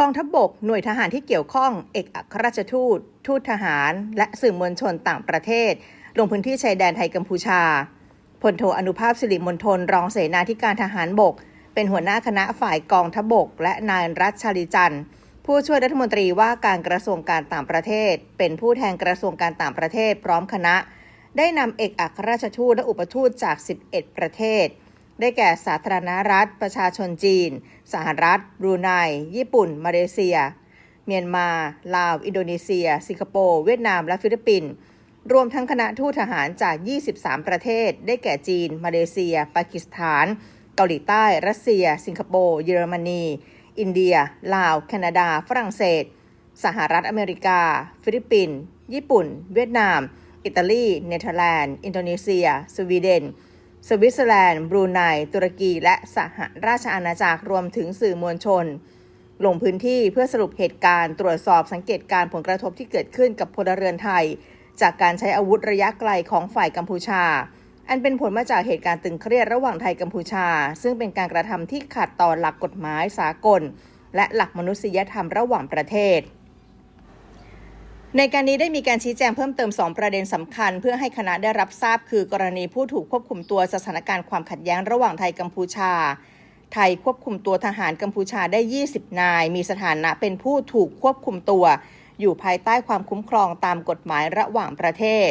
กองทัพบบกหน่วยทหารที่เกี่ยวข้อง เอกอัครราชทูต ทูตทหาร และสื่อมวลชนต่างประเทศ ลงพื้นที่ชายแดนไทยกัมพูชาพลโทอนุภาพสิริมณฑลรองเสนาธิการทหารบก เป็นหัวหน้าคณะฝ่ายกองทัพบบก และนายรัชชาลิจันทร์ผู้ช่วยรัฐมนตรีว่าการกระทรวงการต่างประเทศ เป็นผู้แทนกระทรวงการต่างประเทศ พร้อมคณะ ได้นำเอกอัครราชทูตและอุปทูตจาก 11 ประเทศ ได้แก่สาธารณรัฐประชาชนจีน สหรัฐบรูไน ญี่ปุ่น มาเลเซีย เมียนมา ลาว อินโดนีเซีย สิงคโปร์ เวียดนาม และฟิลิปปินส์ รวมทั้งคณะทูตทหารจาก 23 ประเทศ ได้แก่จีน มาเลเซีย ปากีสถาน เกาหลีใต้ รัสเซีย สิงคโปร์ เยอรมนี อินเดีย ลาว แคนาดา ฝรั่งเศส สหรัฐอเมริกา ฟิลิปปินส์ ญี่ปุ่น เวียดนาม อิตาลี เนเธอร์แลนด์ อินโดนีเซีย สวีเดน สวิตเซอร์แลนด์ บรูไน ตุรกี และสหราชอาณาจักรรวมถึงสื่อมวลชน ลงพื้นที่เพื่อสรุปเหตุการณ์ตรวจสอบสังเกตการผลกระทบที่เกิดขึ้นกับพลเรือนไทย จากการใช้อาวุธระยะไกลของฝ่ายกัมพูชา อันเป็นผลมาจากเหตุการณ์ตึงเครียดระหว่างไทยกัมพูชา ซึ่งเป็นการกระทำที่ขัดต่อหลักกฎหมายสากล และหลักมนุษยธรรมระหว่างประเทศ ในการนี้ได้มีการชี้แจงเพิ่มเติม 2 ประเด็นสำคัญ เพื่อให้คณะได้รับทราบคือกรณีผู้ถูกควบคุมตัวสถานการณ์ความขัดแย้งระหว่างไทยกัมพูชา ไทยควบคุมตัวทหารกัมพูชาได้ 20 นาย มีสถานะเป็นผู้ถูกควบคุมตัว อยู่ภายใต้ความคุ้มครองตามกฎหมายระหว่างประเทศ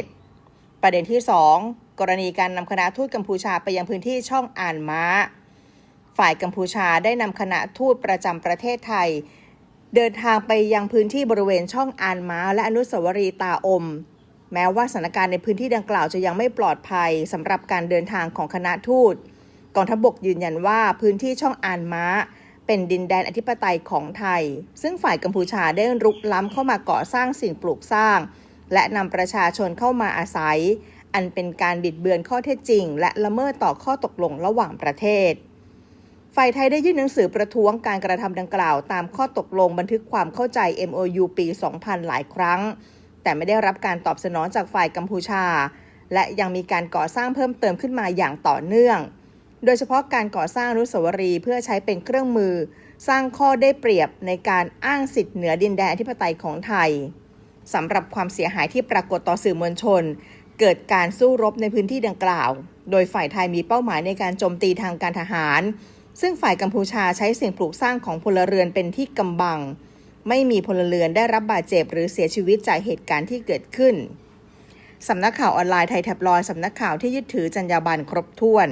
ประเด็นที่ 2 กรณีการนำคณะทูตกัมพูชาไปยังพื้นที่ช่องอ่านม้า ฝ่ายกัมพูชาได้นำคณะทูตประจำประเทศไทย เดินทางไปยังพื้นที่บริเวณช่องอานม้า และอนุสาวรีย์ตาอม แม้ว่าสถานการณ์ในพื้นที่ดังกล่าวจะยังไม่ปลอดภัยสำหรับการเดินทางของคณะทูตกองทัพบกยืนยันว่าพื้นที่ช่องอานม้า เป็นดินแดนอธิปไตยของไทย ซึ่งฝ่ายกัมพูชาได้รุกล้ำเข้ามาก่อสร้างสิ่งปลูกสร้าง และนำประชาชนเข้ามาอาศัย อันเป็นการบิดเบือนข้อเท็จจริง และละเมิดต่อข้อตกลงระหว่างประเทศ ฝ่ายไทยได้ยื่นหนังสือประท้วงการกระทำดังกล่าว ตามข้อตกลงบันทึกความเข้าใจ MOU ปี 2000 หลายครั้ง แต่ไม่ได้รับการตอบสนองจากฝ่ายกัมพูชา และยังมีการก่อสร้างเพิ่มเติมขึ้นมาอย่างต่อเนื่อง โดยเฉพาะการก่อสร้างอนุสาวรีเพื่อใช้เป็นเครื่องมือ สร้างข้อได้เปรียบในการอ้างสิทธิเหนือดินแดนอธิปไตยของไทยสำหรับความเสียหายที่ปรากฏต่อสื่อมวลชน เกิดการสู้รบในพื้นที่ดังกล่าว โดยฝ่ายไทยมีเป้าหมายในการโจมตีทางการทหาร ซึ่งฝ่ายกัมพูชาใช้สิ่งปลูกสร้างของพลเรือนเป็นที่กำบัง ไม่มีพลเรือนได้รับบาดเจ็บหรือเสียชีวิตจากเหตุการณ์ที่เกิดขึ้นสำนักข่าวออนไลน์ไทยแท็บลอยสำนักข่าวที่ยึดถือจรรยาบรรณครบถ้วน